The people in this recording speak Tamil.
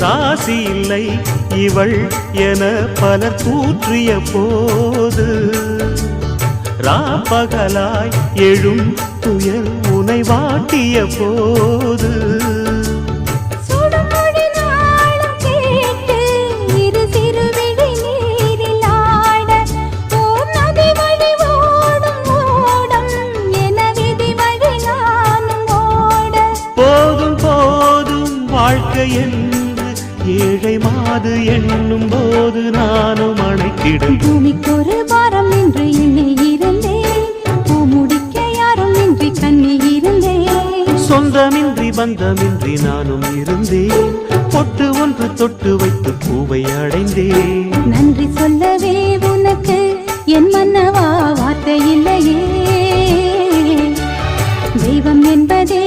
ராசி இல்லை. இவள் என பலர் தூற்றிய போது ராப்பகலாய் எழும் துயர் உனை வாட்டிய போது. சுடுமொழி நாளும் கேட்டு இரு சிறுவிழி நீரில் ஆட ஓர் நதி வழி ஓடும் ஓடம் என ஏழை மாது எண்ணும் போது நானும் அணைத்திடும். பூமிக்கொரு பாரம் என்று எண்ணி இருந்தேன் பூ முடிக்க யாரும் இன்றி கண்ணி இருந்தேன் சொந்தமின்றி பந்தமின்றி நானும் இருந்தேன். பொட்டு ஒன்று தொட்டு வைத்து பூவை அடைந்தேன். நன்றி சொல்லவே உனக்கு என் மன்னவா வார்த்தை இல்லையே. தெய்வம் என்பதே